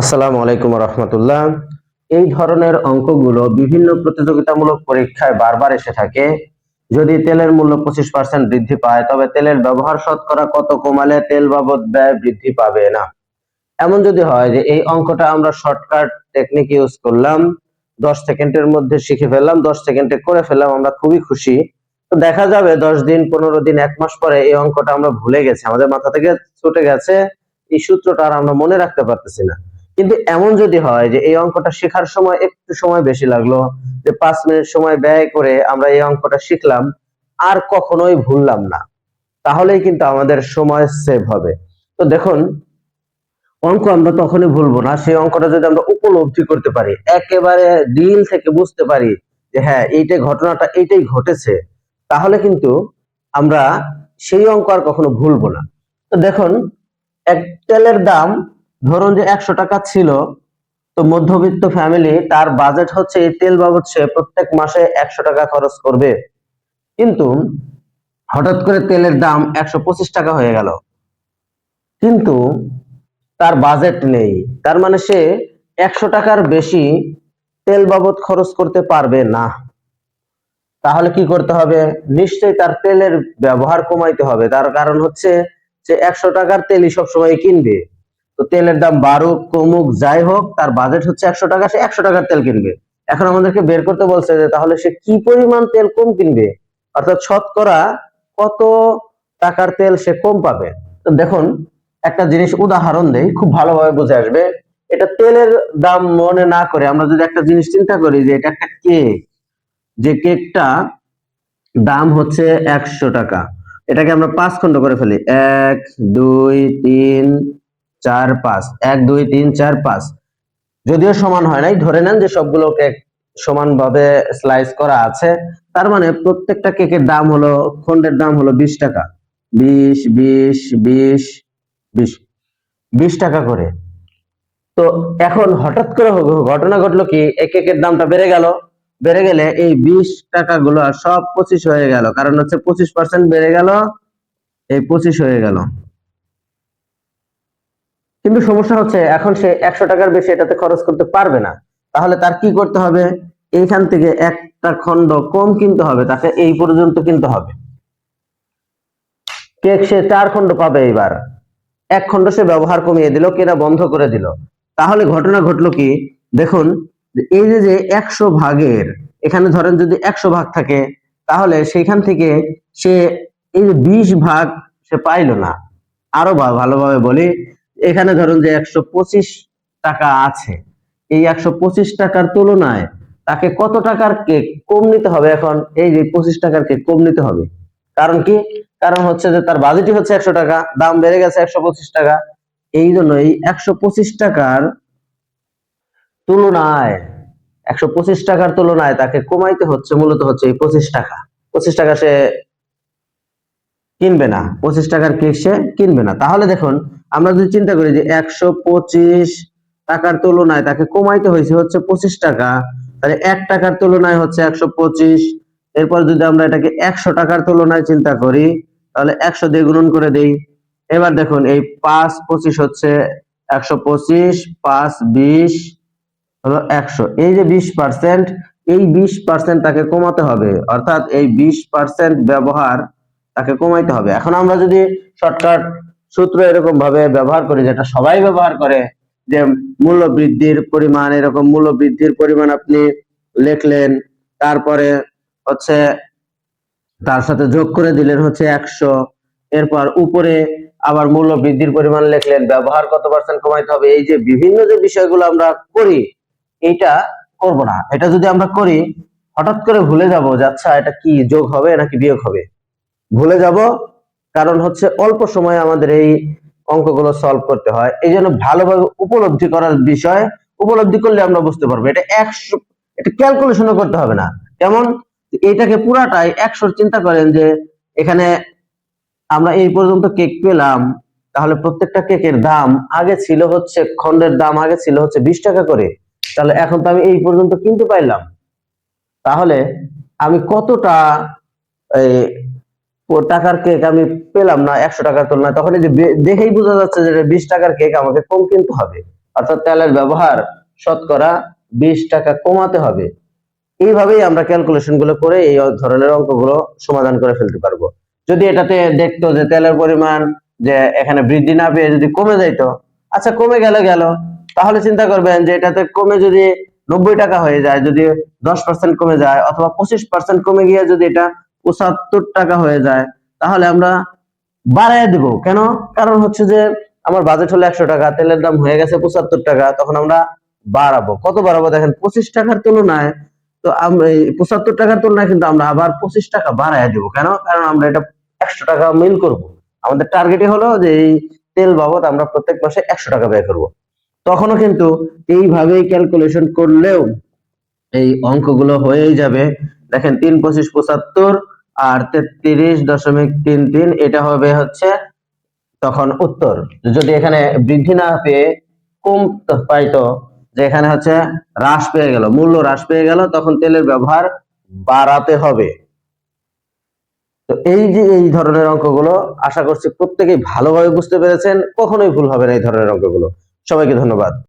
আসসালামু আলাইকুম রহমতুল্লাহ। এই ধরনের অঙ্কগুলো বিভিন্ন প্রতিযোগিতামূলক পরীক্ষায় বারবার এসে থাকে। যদি তেলের মূল্য পঁচিশ পার্সেন্ট বৃদ্ধি পায়, তবে তেলের ব্যবহার শতকরা কত কমালে তেল বাবদ ব্যয় বৃদ্ধি পাবে না? এমন যদি হয় যে এই অঙ্কটা আমরা শর্টকাট টেকনিক ইউজ করলাম, দশ সেকেন্ডের মধ্যে শিখে ফেললাম, দশ সেকেন্ডে করে ফেললাম, আমরা খুবই খুশি। তো দেখা যাবে দশ দিন, পনেরো দিন, এক মাস পরে এই অঙ্কটা আমরা ভুলে গেছি, আমাদের মাথা থেকে ছুটে গেছে, এই সূত্রটা আর আমরা মনে রাখতে পারতেছি না। কিন্তু এমন যদি হয় যে এই অঙ্কটা শেখার সময় একটু সময় বেশি লাগল, যে পাঁচ মিনিট সময় ব্যয় করে আমরা এই অঙ্কটা শিখলাম, আর কখনোই ভুললাম না, তাহলেই কিন্তু আমাদের সময় সেভ হবে। তো দেখুন, অঙ্ক আমরা তখনই ভুলবো না, সেই অঙ্কটা যদি আমরা উপলব্ধি করতে পারি, একেবারে দিল থেকে বুঝতে পারি যে হ্যাঁ এইটাই ঘটনাটা এইটাই ঘটেছে, তাহলে কিন্তু আমরা সেই অঙ্ক আর কখনো ভুলবো না। তো দেখুন, এক তেলের দাম ধরুন যে একশো টাকা ছিল, তো মধ্যবিত্ত ফ্যামিলি তার বাজেট হচ্ছে এই তেল বাবদ সে প্রত্যেক মাসে একশো টাকা খরচ করবে। কিন্তু হঠাৎ করে তেলের দাম একশো পঁচিশ টাকা হয়ে গেল। কিন্তু তার বাজেট নেই। তার মানে সে একশো টাকার বেশি তেল বাবদ খরচ করতে পারবে না। তাহলে কি করতে হবে? নিশ্চয়ই তার তেলের ব্যবহার কমাইতে হবে। তার কারণ হচ্ছে যে একশো টাকার তেলই সবসময় কিনবে। তো তেলের দাম বাড়ুক, কমুক, যাই হোক, তার বাজেট হচ্ছে একশো টাকা, সে একশো টাকার তেল কিনবে। এখন আমাদেরকে বের করতে বলছে যে, তাহলে সে কি পরিমাণ তেল কম কিনবে? অর্থাৎ শতকরা কত টাকার তেল সে কম পাবে? তো দেখুন, একটা জিনিস উদাহরণ দেই, খুব ভালোভাবে বুঝে আসবে। এটা তেলের দাম মনে না করে আমরা যদি একটা জিনিস চিন্তা করি যে, এটা একটা কেক। যে কেকটা দাম হচ্ছে একশো টাকা। এটাকে আমরা পাঁচ খণ্ড করে ফেলি। এক, দুই, তিন চার পাঁচ। এক, দুই, তিন, চার, পাঁচ। যদিও সমান হয় নাই, ধরে নেন যে সবগুলো কেক সমানভাবে স্লাইস করা আছে, তার মানে প্রত্যেকটা কেকের দাম হলো খন্ডের দাম হলো বিশ টাকা। বিশ বিশ বিশ বিশ। বিশ টাকা করে। তো এখন হঠাৎ করে ঘটনা ঘটলো কি, এই কেকের দামটা বেড়ে গেল। বেড়ে গেলে এই বিশ টাকাগুলো সব পঁচিশ হয়ে গেল। কারণ হচ্ছে পঁচিশ পার্সেন্ট বেড়ে গেল, এই পঁচিশ হয়ে গেল। কিন্তু সমস্যা হচ্ছে এখন সে একশো টাকার বেশি এটাতে খরচ করতে পারবে না। তাহলে তার কি করতে হবে? এইখান থেকে একটা খণ্ড কম কিনতে হবে, তাকে এই পর্যন্ত কিনতে হবে। কেক সে চার খণ্ড পাবে এবার এক খণ্ড সে ব্যবহার কমিয়ে দিল, কেনা বন্ধ করে দিল। তাহলে ঘটনা ঘটলো কি? দেখুন, এই যে যে একশো ভাগের, এখানে ধরেন যদি একশো ভাগ থাকে, তাহলে সেখান থেকে সে এই যে বিশ ভাগ সে পাইলো না। আরও ভালোভাবে বলি এখানে ধরুন যে একশো পঁচিশ টাকা আছে। এই একশো পঁচিশ টাকার তুলনায় তাকে কত টাকার কেক কম নিতে হবে এখন? এই যে পঁচিশ টাকার কেক কম নিতে হবে। কারণ কি? কারণ হচ্ছে যে তার বাজেটই হচ্ছে একশো টাকা, দাম বেড়ে গেছে একশো পঁচিশ টাকা। এই জন্য এই একশো পঁচিশ টাকার তুলনায়, একশো পঁচিশ টাকার তুলনায় তাকে কমাইতে হচ্ছে মূলত হচ্ছে এই পঁচিশ টাকা। পঁচিশ টাকা সে কিনবে না। পঁচিশ টাকার কেক সে কিনবে না। তাহলে দেখুন আমরা যদি চিন্তা করি যে একশো পঁচিশ টাকার তুলনায় তাকে কমাইতে হয়েছে হচ্ছে পঁচিশ টাকা, তাহলে এক টাকার তুলনায় হচ্ছে একশো পঁচিশ, এরপর যদি আমরা এটাকে একশো টাকার তুলনায় চিন্তা করি, তাহলে একশো দিয়ে গুণন করে দেই। এবার দেখুন, এই পাঁচ পঁচিশ হচ্ছে একশো পঁচিশ, পাঁচ বিশ হলো একশো। এই যে বিশ পার্সেন্ট, এই বিশ পার্সেন্ট তাকে কমাতে হবে, অর্থাৎ এই বিশ পার্সেন্ট ব্যবহার তাকে কমাইতে হবে। এখন আমরা যদি শর্টকাট সূত্র এরকম ভাবে ব্যবহার করি, যেটা সবাই ব্যবহার করে, যে মূল্য বৃদ্ধির পরিমাণ, এরকম মূল্য বৃদ্ধির পরিমাণ আপনি লিখলেন, তারপরে হচ্ছে তার সাথে যোগ করে দিলেন হচ্ছে একশো, এরপর উপরে আবার মূল্য বৃদ্ধির পরিমাণ লিখলেন, ব্যবহার কত পার্সেন্ট কমাইতে হবে, এই যে বিভিন্ন যে বিষয়গুলো আমরা করি এটা করব না। এটা যদি আমরা করি, হঠাৎ করে ভুলে যাব যে আচ্ছা এটা কি যোগ হবে নাকি বিয়োগ হবে? ভুলে যাব কারণ হচ্ছে অল্প সময়ে আমাদের এই অঙ্কগুলো সলভ করতে হয়। এই জন্য ভালোভাবে উপলব্ধি করার বিষয়, উপলব্ধি করলে আমরা বুঝতে পারব। এটা একশো, এটা ক্যালকুলেশনও করতে হবে না। যেমন এটাকে পুরাটাই একশোর চিন্তা করেন যে এখানে আমরা এই পর্যন্ত কেক পেলাম, তাহলে প্রত্যেকটা কেকের দাম আগে ছিল হচ্ছে, খন্ডের দাম আগে ছিল হচ্ছে বিশ টাকা করে। তাহলে এখন তো আমি এই পর্যন্ত কিনতে পাইলাম তাহলে আমি কতটা টাকার কেক আমি পেলাম না, একশো টাকার তুলনায়। তখন এই যে দেখেই বোঝা যাচ্ছে যে বিশ টাকার কেক আমাকে কম কিনতে হবে। অর্থাৎ তেলের ব্যবহার শতকরা বিশ টাকা কমাতে হবে। এইভাবেই আমরা ক্যালকুলেশনগুলো করে এই ধরনের অঙ্কগুলো সমাধান করে ফেলতে পারব। যদি এটাতে দেখতো যে তেলের পরিমাণ, যে এখানে বৃদ্ধি না পেয়ে যদি কমে যাইতো আচ্ছা কমে গেলে গেল। তাহলে চিন্তা করবেন যে এটাতে কমে যদি নব্বই টাকা হয়ে যায়, যদি দশ পার্সেন্ট কমে যায়, অথবা পঁচিশ পার্সেন্ট কমে গিয়ে যদি এটা পঁচাত্তর টাকা হয়ে যায়, তাহলে আমরা বাড়ায় দেব। কেন? কারণ হচ্ছে যে আমার বাজেট হলো একশো টাকা, তেলের দাম হয়ে গেছে পঁচাত্তর টাকা, তখন আমরা বাড়াবো। কত বাড়াবো? দেখেন, পঁচিশ টাকার তুলনায় তো পঁচাত্তর টাকার তুলনায় কিন্তু আমরা আবার পঁচিশ টাকা বাড়ায় দেবো। কেন? কারণ আমরা এটা একশো টাকা মিল করব। আমাদের টার্গেটই হলো যে এই তেল বাবদ আমরা প্রত্যেক মাসে একশো টাকা ব্যয় করব। তখনও কিন্তু এইভাবেই ক্যালকুলেশন করলেও এই অঙ্কগুলো হয়েই যাবে। দেখেন, তিন পঁচিশ পঁচাত্তর আর তেত্রিশ দশমিক তিন তিন, এটা হবে হচ্ছে তখন উত্তর। যদি এখানে বৃদ্ধি না পেয়ে কম পাইতো, যে এখানে হচ্ছে হ্রাস পেয়ে গেল, মূল্য হ্রাস পেয়ে গেল, তখন তেলের ব্যবহার বাড়াতে হবে। তো এই যে এই ধরনের অঙ্কগুলো, আশা করছি প্রত্যেকেই ভালোভাবে বুঝতে পেরেছেন, কখনোই ভুল হবে না এই ধরনের অঙ্কগুলো। সবাইকে ধন্যবাদ।